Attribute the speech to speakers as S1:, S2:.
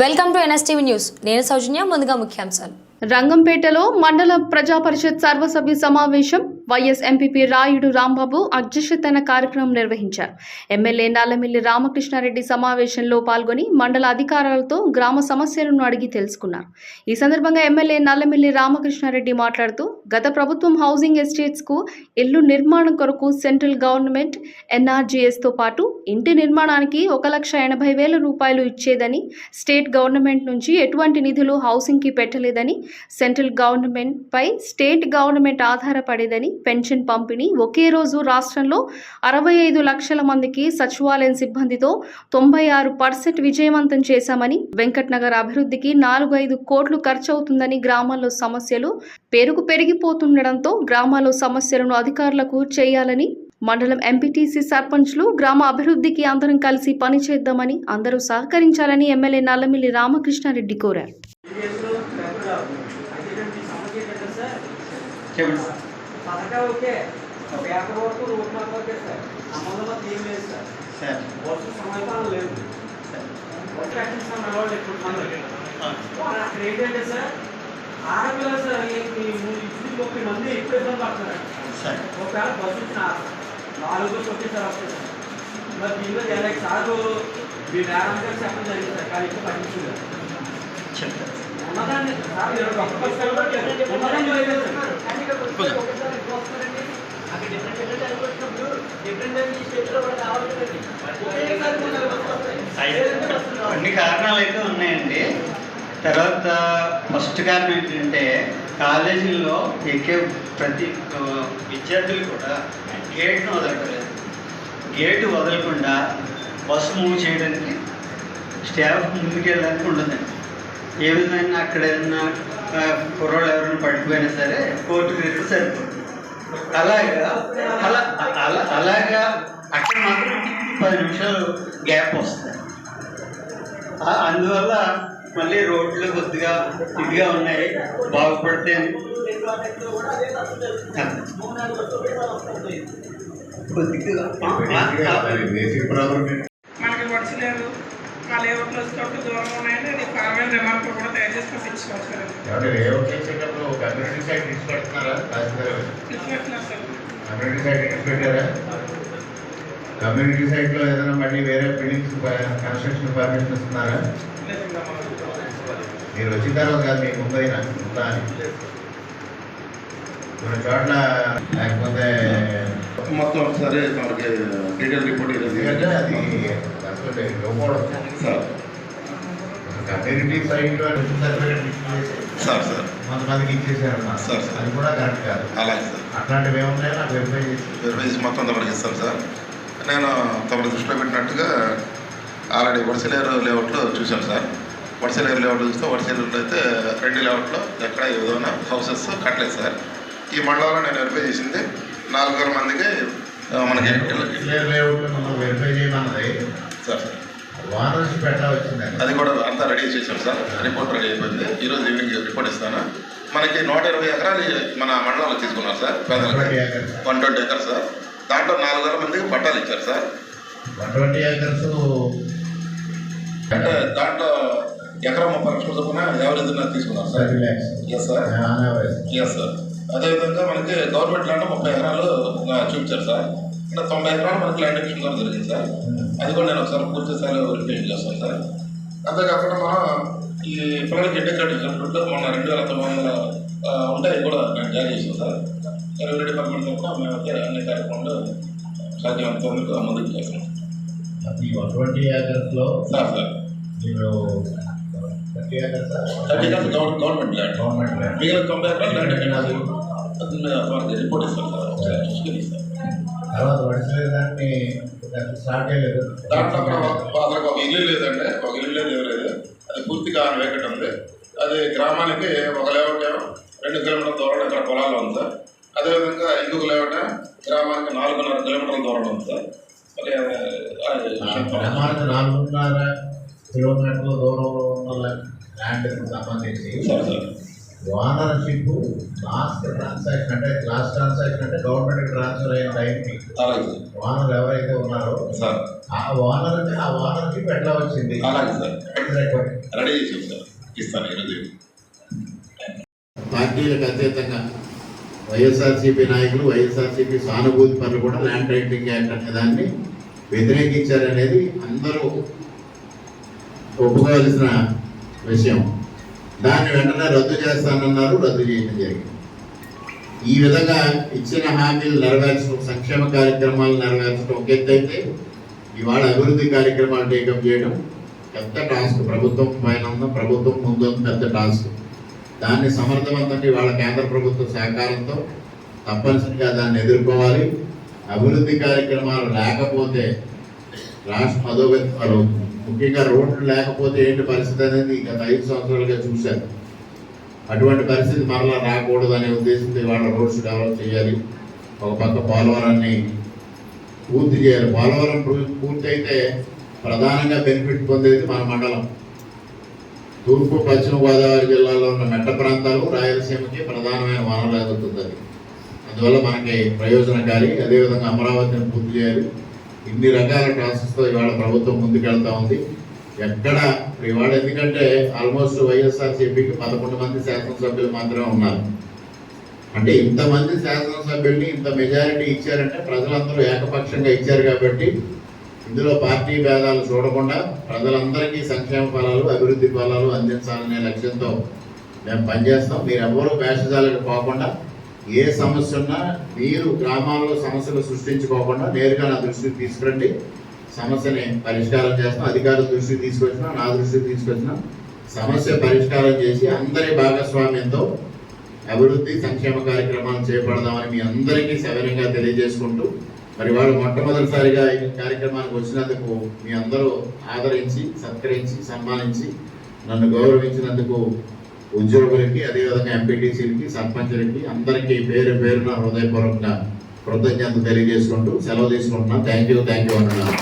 S1: Welcome to NSTV news. నేను సౌజన్య ముందుగా ముఖ్యాంశాలు.
S2: రంగంపేటలో మండల ప్రజా పరిషత్ సర్వసభ్య సమావేశం వైఎస్ ఎంపీపీ రాయుడు రాంబాబు అధ్యక్షతన కార్యక్రమం నిర్వహించారు. ఎమ్మెల్యే నల్లమిల్లి రామకృష్ణారెడ్డి సమావేశంలో పాల్గొని మండల అధికారులతో గ్రామ సమస్యలను అడిగి తెలుసుకున్నారు. ఈ సందర్భంగా ఎమ్మెల్యే నల్లమిల్లి రామకృష్ణారెడ్డి మాట్లాడుతూ గత ప్రభుత్వం హౌసింగ్ ఎస్టేట్స్కు ఇల్లు నిర్మాణం కొరకు సెంట్రల్ గవర్నమెంట్ ఎన్ఆర్జీఎస్తో పాటు ఇంటి నిర్మాణానికి ఒక లక్ష ఎనభై వేల రూపాయలు ఇచ్చేదని స్టేట్ గవర్నమెంట్ నుంచి ఎటువంటి నిధులు హౌసింగ్కి పెట్టలేదని సెంట్రల్ గవర్నమెంట్పై స్టేట్ గవర్నమెంట్ ఆధారపడేదని పెన్షన్ పంపిణీ. ఒకే రోజు రాష్ట్రంలో అరవై ఐదు లక్షల మందికి సచివాలయం సిబ్బందితో తొంభై ఆరు పర్సెంట్ విజయవంతం చేశామని వెంకట్ నగర్ అభివృద్ధికి నాలుగు ఐదు కోట్లు ఖర్చవుతుందని గ్రామాల్లో సమస్యలు పెరుగు పెరిగిపోతుండడంతో గ్రామాల్లో సమస్యలను అధికారులకు చేయాలని మండలం ఎంపీటీసీ సర్పంచ్లు గ్రామ అభివృద్ధికి అందరం కలిసి పనిచేద్దామని అందరూ సహకరించాలని ఎమ్మెల్యే నల్లమిల్లి రామకృష్ణారెడ్డి కోరారు.
S3: పథకా ఓకే పేపర్ వరకు రూట్ మ్యాప్ ఓకే సార్ సంబంధంలో ఏం లేదు సార్
S4: సార్
S3: వర్ష సమాధానం లేదు వర్ష రక్షణ నడవాలి ఇప్పుడు అక్కడ ఏంటంటే సార్ ఆడపిల్లలు సార్ ఇచ్చిన ముప్పై మంది ఎక్కువ ఇబ్బంది పడుతున్నారు
S4: సార్
S3: ఒకవేళ బస్సు నాలుగు ఒకే సార్ వస్తుంది సార్ మరి దీనిలో ఇరవై సార్లు మీ మేడం గారు చెప్పడం జరిగింది సార్ కానీ ఇప్పుడు పట్టించుకోలేదు
S4: చెప్తాను
S3: ఉన్నదాన్ని సార్ ఇరవై ఒక్క బస్సు ఉన్నదాన్ని
S4: కొన్ని కారణాలు అయితే ఉన్నాయండి. తర్వాత ఫస్ట్ కారణం ఏంటంటే కాలేజీల్లో ఎక్కే ప్రతి విద్యార్థులు కూడా గేట్ను వదలకలేదు గేటు వదలకుండా బస్సు మూవ్ చేయడానికి స్టాఫ్ ముందుకెళ్ళడానికి ఉండదండి. ఏ విధంగా అక్కడ ఏదైనా కుర్రోళ్ళు ఎవరైనా పడిపోయినా సరే కోర్టుకు వెళ్తే సరిపోతుంది అలాగా అలా అలా అలాగా అక్కడ మాత్రం పది నిమిషాలు గ్యాప్ వస్తుంది ఆ- అందువల్ల మళ్ళీ రోడ్లు కొద్దిగా ఇదిగా ఉన్నాయి బాగుపడితే కొద్దిగా ఆ- ఆ-
S5: మనకి లేఅవుట్లో వచ్చేటప్పుడు దూరం ఉన్నాయని కూడా
S6: కమ్యూనిటీ సైట్ తహసీల్దార్
S5: తెచ్చుకుంటున్నారు సార్.
S6: కమ్యూనిటీ సైట్ తీసుకెళ్ళారా కమ్యూనిటీ సైట్లో ఏదైనా మళ్ళీ వేరే బిల్డింగ్స్ కన్స్ట్రక్షన్ పర్మిషన్ ఇస్తున్నారా? మీరు వచ్చిన తర్వాత కాదు మీకు ముందైనా ఉందా అని. కొన్ని చోట్ల లేకపోతే
S7: మొత్తం ఒకసారి మనకి డీటెయిల్ రిపోర్ట్
S6: అది అసలు ఇవ్వకూడదు
S7: సార్.
S6: Certificate
S7: sir sir.
S6: కొంతమందికి.
S7: Sir, sir.
S6: అది కూడా కరెక్ట్ కాదు.
S7: అలాగే సార్.
S6: అట్లాంటివి ఏమున్నాయో నాకు వెరిఫై చేసి
S7: వెరిఫై చేసి మొత్తం తమరికి సార్. నేను తమరి దృష్టిలో పెట్టినట్టుగా ఆల్రెడీ వడిసెలేరు లేఅవుట్లో చూశాను సార్. వడిసెలేరు లేఅవుట్ చూస్తే వడిసెలేరులో అయితే రెండు లేఅవుట్లో ఎక్కడ ఏ విధమైన హౌసెస్ కట్టలేదు సార్. ఈ మండలంలో నేను వెరిఫై చేసింది నాలుగు వేల మందికి మనకి
S6: మనం వెరిఫై చేయమన్నది
S7: సార్ సార్. అది కూడా అంతా రెడీ చేశాం సార్. రిపోర్ట్ రెడీ అయిపోయింది. ఈరోజు ఈవినింగ్ రిపోర్ట్ ఇస్తాను. మనకి నూట ఇరవై ఎకరాలు మన మండలంలో తీసుకున్నారు సార్. పేదలకు వన్ ట్వంటీ ఎకర్స్ సార్. దాంట్లో నాలుగు వేల మందికి పట్టాలు ఇచ్చారు సార్.
S6: వన్ ట్వంటీ ఏకర్స్
S7: అంటే దాంట్లో ఎకరం ముప్పై లక్షల చొప్పున ఎవరెజ్ తీసుకున్నారు sir. Yes sir
S6: average
S7: yes sir అదేవిధంగా మనకి గవర్నమెంట్ ల్యాండ్ ముప్పై ఎకరాలు చూపించారు సార్. అంటే తొంభై ఎకరాలు మనకి ల్యాండ్ కూడా జరిగింది సార్. అది కూడా నేను ఒకసారి పూర్తి స్థాయిలో వెరిఫై చేస్తాను సార్? అంతేకాకుండా మనం ఈ పిల్లలకి ఇంటి కార్డు ఇచ్చినట్టు మన రెండు వేల తొమ్మిది వందల ఆ, ఉంటే అవి కూడా నేను జారీ చేసాం సార్? రెవెన్యూ డిపార్ట్మెంట్ కూడా మేమైతే అన్ని కార్యక్రమాలు సాధ్యమైనంత వరకు ముందుకు చేస్తాం.
S6: ఈ వన్ ట్వంటీ ఏకర్స్లో
S7: సార్ సార్.
S6: మీరు thirty acres
S7: thirty government government land.
S6: Government land.
S7: మిగిలిన తొంభై ఎకరాలు ల్యాండ్. అది రిపోర్ట్ ఇస్తాం సార్. చూసుకుని ఇస్తాం
S6: తర్వాత వడిసే దాన్ని స్టార్ట్ చేయలేదు
S7: దాంట్లో అక్కడ ఒక- ఇల్లు లేదండి. ఒక ఇల్లు లేదు ఏం లేదు. అది పూర్తిగా వేకట్ ఉంది. అది గ్రామానికి ఒక లేఅవుట్ ఏమో రెండు కిలోమీటర్ల దూరంలో ఇక్కడ పొలాల్లో ఉంది. సార్ అదేవిధంగా ఇంకొక లేఅవుట్ ఏమో గ్రామానికి నాలుగున్నర కిలోమీటర్ల దూరంలో ఉంది. సార్
S6: గ్రామానికి నాలుగున్నర కిలోమీటర్ల దూరంలో ఉన్న ల్యాండ్కి సంబంధించి.
S7: Sir sir.
S6: Ownership last transaction అంటే లాస్ట్ ట్రాన్సాక్షన్ అంటే గవర్నమెంట్ ట్రాన్స్ఫర్ అయిన టైంకి ఓనర్ ఎవరైతే ఉన్నారో
S7: సార్.
S6: ఆ ఓనర్ ఆ ఓనర్షిప్ ఎట్లా వచ్చింది?
S7: అలాగే సార్. రెడీ చేసాం సార్ ఇస్తాను ఈరోజు
S6: పార్టీలకు అతీతంగా వైఎస్ఆర్సీపీ నాయకులు వైఎస్ఆర్సీపీ సానుభూతి పనులు కూడా ల్యాండ్ టైటిలింగ్ యాక్ట్ అనే దాన్ని వ్యతిరేకించారనేది అందరూ ఒప్పుకోవాల్సిన విషయం. దాన్ని వెంటనే రద్దు చేస్తానన్నారు రద్దు చేయడం జరిగింది. ఈ విధంగా ఇచ్చిన హామీలు నెరవేర్చడం సంక్షేమ కార్యక్రమాలు నెరవేర్చడం ఒక ఇవాళ అభివృద్ధి కార్యక్రమాలు టేకప్ చేయడం పెద్ద టాస్క్ ప్రభుత్వం పైన ఉన్న ప్రభుత్వం ముందు పెద్ద టాస్క్ దాన్ని సమర్థవంతంగా ఇవాళ కేంద్ర ప్రభుత్వ సహకారంతో తప్పనిసరిగా దాన్ని ఎదుర్కోవాలి. అభివృద్ధి కార్యక్రమాలు లేకపోతే రాష్ట్రం అధోగతి పాలవుతుంది ముఖ్యంగా రోడ్లు లేకపోతే ఏంటి పరిస్థితి అనేది గత ఐదు సంవత్సరాలుగా చూశారు అటువంటి పరిస్థితి మరలా రాకూడదు అనే ఉద్దేశంతో ఇవాళ రోడ్స్ డెవలప్ చేయాలి. ఒక పక్క పోలవరాన్ని పూర్తి చేయాలి. పోలవరం పూర్తయితే ప్రధానంగా బెనిఫిట్ పొందేది మన మండలం. తూర్పు పశ్చిమ గోదావరి జిల్లాలో ఉన్న మెట్ట ప్రాంతాలు రాయలసీమకి ప్రధానమైన వనరులు ఎదుగుతుంది అందువల్ల మనకి ప్రయోజనకారి అదేవిధంగా అమరావతిని పూర్తి చేయాలి. ఇన్ని రకాల ప్రాసెస్తో ఇవాళ ప్రభుత్వం ముందుకెళ్తా ఉంది. ఎక్కడ ఇవాళ ఎందుకంటే ఆల్మోస్ట్ వైఎస్ఆర్సీపీకి పదకొండు మంది శాసనసభ్యులు మాత్రమే ఉన్నారు. అంటే ఇంతమంది శాసనసభ్యుల్ని ఇంత మెజారిటీ ఇచ్చారంటే ప్రజలందరూ ఏకపక్షంగా ఇచ్చారు కాబట్టి ఇందులో పార్టీ భేదాలు చూడకుండా ప్రజలందరికీ సంక్షేమ ఫలాలు అభివృద్ధి ఫలాలు అందించాలనే లక్ష్యంతో మేము పనిచేస్తాం. మీరు భేషజాలకు పోకుండా ఏ సమస్య ఉన్నా మీరు గ్రామాల్లో సమస్యలు సృష్టించుకోకుండా నేరుగా నా దృష్టికి తీసుకురండి. సమస్యని పరిష్కారం చేస్తాం అధికారుల దృష్టికి తీసుకొచ్చినా నా దృష్టికి తీసుకొచ్చినా సమస్య పరిష్కారం చేసి అందరి భాగస్వామ్యంతో అభివృద్ధి సంక్షేమ కార్యక్రమాలు చేపడదామని మీ అందరికీ సవినంగా తెలియజేసుకుంటూ మరి వాళ్ళు మొట్టమొదటిసారిగా ఈ కార్యక్రమానికి వచ్చినందుకు మీ అందరూ ఆదరించి సత్కరించి సన్మానించి నన్ను గౌరవించినందుకు ఉద్యోగులకి అదేవిధంగా ఎంపీటీసీలకి సర్పంచులకి అందరికీ పేరు పేరున హృదయపూర్వకంగా కృతజ్ఞతలు తెలియజేసుకుంటూ సెలవు తీసుకుంటున్నాను థ్యాంక్ యూ థ్యాంక్ యూ అంటున్నాను